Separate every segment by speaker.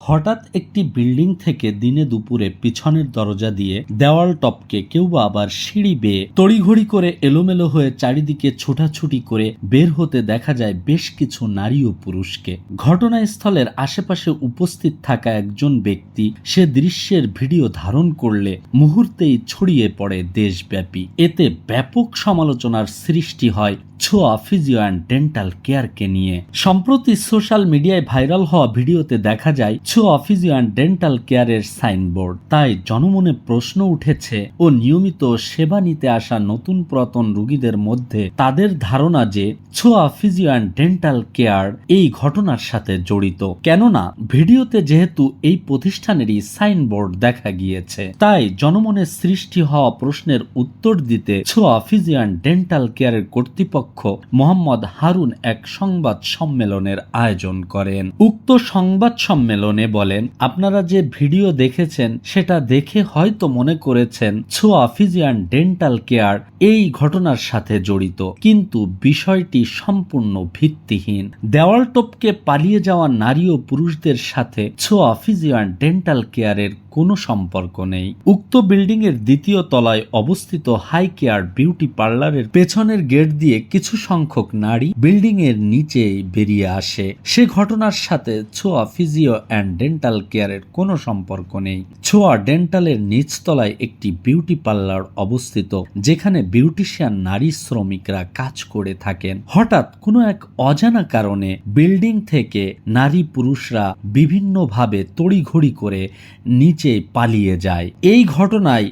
Speaker 1: হঠাৎ একটি বিল্ডিং থেকে দিনে দুপুরে পিছনের দরজা দিয়ে দেওয়াল টপকে কেউ আবার সিঁড়ি বেয়ে তড়িঘড়ি করে এলোমেলো হয়ে চারিদিকে ছোটাছুটি করে বের হতে দেখা যায় বেশ কিছু নারী ও পুরুষকে। ঘটনাস্থলের আশেপাশে উপস্থিত থাকা একজন ব্যক্তি সে দৃশ্যের ভিডিও ধারণ করলে মুহূর্তেই ছড়িয়ে পড়ে দেশব্যাপী। এতে ব্যাপক সমালোচনার সৃষ্টি হয় ছোয়া ফিজিও অ্যান্ড ডেন্টাল কেয়ারকে নিয়ে। সম্প্রতি সোশ্যাল মিডিয়ায় ভাইরাল হওয়া ভিডিওতে দেখা যায়, ছোয়া ফিজিও অ্যান্ড ডেন্টাল কেয়ারের সাইনবোর্ড তাই জনমনে প্রশ্ন উঠেছে, ও নিয়মিত সেবা নিতে আসা নতুন পুরাতন রোগীদের মধ্যে তাদের ধারণা যে ছোয়া ফিজিও অ্যান্ড ডেন্টাল কেয়ার এই ঘটনার সাথে জড়িত। কেননা, ভিডিওতে যেহেতু এই প্রতিষ্ঠানেরই সাইনবোর্ড দেখা গিয়েছে, তাই জনমনে সৃষ্টি হওয়া প্রশ্নের উত্তর দিতে ছোয়া ফিজিও অ্যান্ড ডেন্টাল কেয়ারের কর্তৃপক্ষ মোহাম্মদ হারুন এক সংবাদ সম্মেলনের আয়োজন করেন। উক্ত সংবাদ সম্মেলনে বলেন, আপনারা যে ভিডিও দেখেছেন, সেটা দেখে হয়তো মনে করেছেন ছোয়া ফিজিয়ান ডেন্টাল কেয়ার এই ঘটনার সাথে জড়িত। কিন্তু বিষয়টি সম্পূর্ণ ভিত্তিহীন। দেওয়াল টপকে পালিয়ে যাওয়া নারী ও পুরুষদের সাথে ছোয়া ফিজিয়ান ডেন্টাল কেয়ারের কোনো সম্পর্ক নেই। উক্ত বিল্ডিং এর দ্বিতীয় তলায় অবস্থিত হাই কেয়ার বিউটি পার্লারের পেছনের গেট দিয়ে কিছু সংখ্যক নারী বিল্ডিং এর নিচে বেরিয়ে আসে। সে ঘটনার সাথে ছোয়া ফিজিও অ্যান্ড ডেন্টাল কেয়ারের কোনো সম্পর্ক নেই। ছোয়া ডেন্টালের নিচতলায় একটি বিউটি পার্লার অবস্থিত, যেখানে বিউটিশিয়ান নারী শ্রমিকরা কাজ করে থাকেন। হঠাৎ কোনো এক অজানা কারণে বিল্ডিং থেকে নারী পুরুষরা বিভিন্নভাবে তড়িঘড়ি করে নিচে পালিয়ে যায়। এই ঘটনায়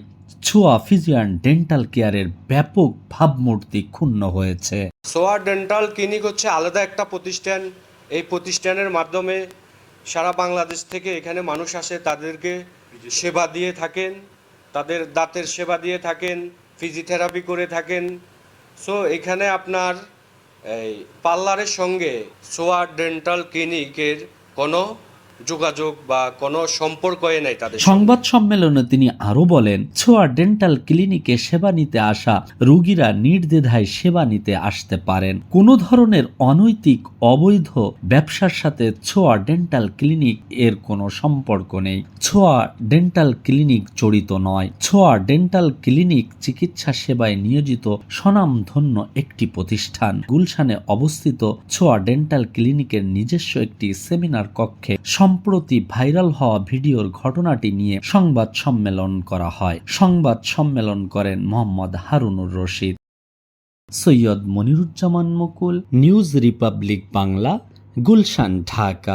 Speaker 1: ছোয়া ফিজিয়ান ডেন্টাল কেয়ারের ব্যাপক ভাবমূর্তি ক্ষুণ্ণ হয়েছে।
Speaker 2: সোয়া ডেন্টাল ক্লিনিক হচ্ছে আলাদা একটা প্রতিষ্ঠান। এই প্রতিষ্ঠানের মাধ্যমে সারা বাংলাদেশ থেকে এখানে মানুষ আসে, তাদেরকে সেবা দিয়ে থাকেন, তাদের দাঁতের সেবা দিয়ে থাকেন, ফিজিওথেরাপি করে থাকেন। সো এখানে আপনার এই পার্লারের সঙ্গে সোয়া ডেন্টাল ক্লিনিকের কোনো যোগাযোগ বা কোনো সম্পর্কই নাই তাদের
Speaker 1: সংবাদ সম্মেলনে তিনি আরও বলেন, ছোয়া ডেন্টাল ক্লিনিকে সেবা নিতে আসা রোগীরা নির্দ্বিধায় সেবা নিতে আসতে পারেন। কোনো ধরনের অনৈতিক, অবৈধ ব্যবসার সাথে ছোয়া ডেন্টাল ক্লিনিক এর কোনো সম্পর্ক নেই। ছোয়া ডেন্টাল ক্লিনিক জড়িত নয়। ছোয়া ডেন্টাল ক্লিনিক চিকিৎসা সেবায় নিয়োজিত স্বনামধন্য একটি প্রতিষ্ঠান। গুলশানে অবস্থিত ছোয়া ডেন্টাল ক্লিনিকের নিজস্ব একটি সেমিনার কক্ষে সম্প্রতি ভাইরাল হওয়া ভিডিওর ঘটনাটি নিয়ে সংবাদ সম্মেলন করা হয়। সংবাদ সম্মেলন করেন Mohammad Harunur Rashid. Syed Moniruzzaman Mukul, News Republic Bangla, Gulshan, Dhaka.